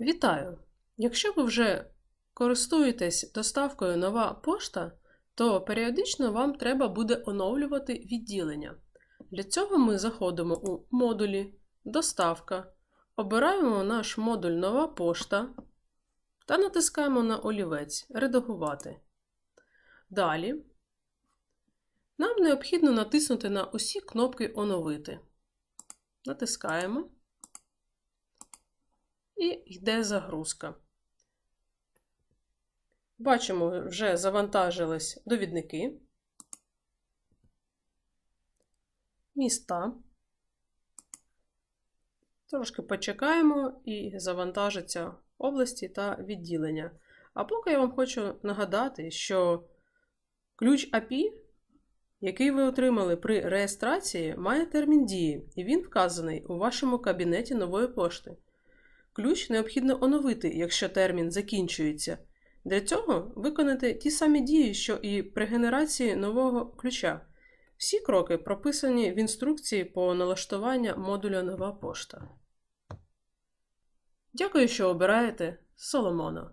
Вітаю! Якщо ви вже користуєтесь доставкою нова пошта, то періодично вам треба буде оновлювати відділення. Для цього ми заходимо у модулі Доставка, обираємо наш модуль Нова пошта та натискаємо на олівець Редагувати. Далі нам необхідно натиснути на усі кнопки Оновити. Натискаємо і йде загрузка. Бачимо, вже завантажились довідники, міста. Трошки почекаємо і завантажиться області та відділення. А поки я вам хочу нагадати, що ключ API, який ви отримали при реєстрації, має термін дії, і він вказаний у вашому кабінеті нової пошти. Ключ необхідно оновити, якщо термін закінчується. Для цього виконати ті самі дії, що і при генерації нового ключа. Всі кроки прописані в інструкції по налаштуванню модуля Нова пошта. Дякую, що обираєте Соломоно.